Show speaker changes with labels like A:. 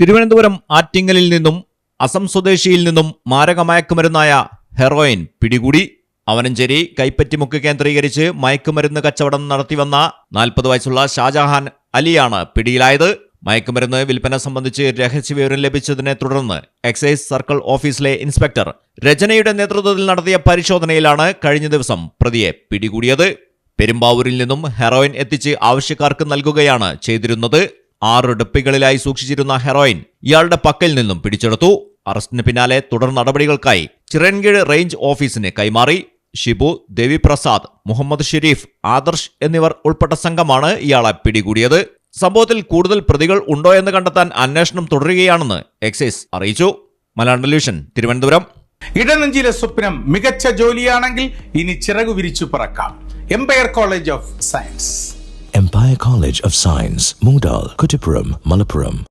A: തിരുവനന്തപുരം ആറ്റിങ്ങലിൽ നിന്നും അസം സ്വദേശിയിൽ നിന്നും മാരകമയക്കുമരുന്നായ ഹെറോയിൻ പിടികൂടി. അവനഞ്ചേരി കൈപ്പറ്റിമുക്ക് കേന്ദ്രീകരിച്ച് മയക്കുമരുന്ന് കച്ചവടം നടത്തിവന്ന നാൽപ്പത് വയസ്സുള്ള ഷാജഹാൻ അലിയാണ് പിടിയിലായത്. മയക്കുമരുന്ന് വിൽപ്പന സംബന്ധിച്ച് രഹസ്യവിവരം ലഭിച്ചതിനെ തുടർന്ന് എക്സൈസ് സർക്കിൾ ഓഫീസിലെ ഇൻസ്പെക്ടർ രചനയുടെ നേതൃത്വത്തിൽ നടത്തിയ പരിശോധനയിലാണ് കഴിഞ്ഞ ദിവസം പ്രതിയെ പിടികൂടിയത്. പെരുമ്പാവൂരിൽ നിന്നും ഹെറോയിൻ എത്തിച്ച് ആവശ്യക്കാർക്ക് നൽകുകയാണ് ചെയ്തിരുന്നത്. ആറ് ഡപ്പികളിലായി സൂക്ഷിച്ചിരുന്ന ഹെറോയിൻ ഇയാളുടെ പക്കൽ നിന്നും പിടിച്ചെടുത്തു. അറസ്റ്റിന് പിന്നാലെ തുടർ നടപടികൾക്കായി ചിറൻകീഴ് റേഞ്ച് ഓഫീസിന് കൈമാറി ഷിബു ദേവിപ്രസാദ് മുഹമ്മദ് ഷെരീഫ് ആദർശ് എന്നിവർ ഉൾപ്പെട്ട സംഘമാണ് ഇയാളെ പിടികൂടിയത്. സംഭവത്തിൽ കൂടുതൽ പ്രതികൾ ഉണ്ടോ എന്ന് കണ്ടെത്താൻ അന്വേഷണം തുടരുകയാണെന്ന് എക്സൈസ് അറിയിച്ചു. മലയാളം ടെലിവിഷൻ തിരുവനന്തപുരം.
B: ഇടനെഞ്ചിലെ സ്വപ്നം മികച്ച ജോലിയാണെങ്കിൽ ഇനി ചിറകു വിരിച്ചു പറക്കാം. Empire college of science.
C: Empire College of Science, Moondal, Kuttipuram, Malappuram.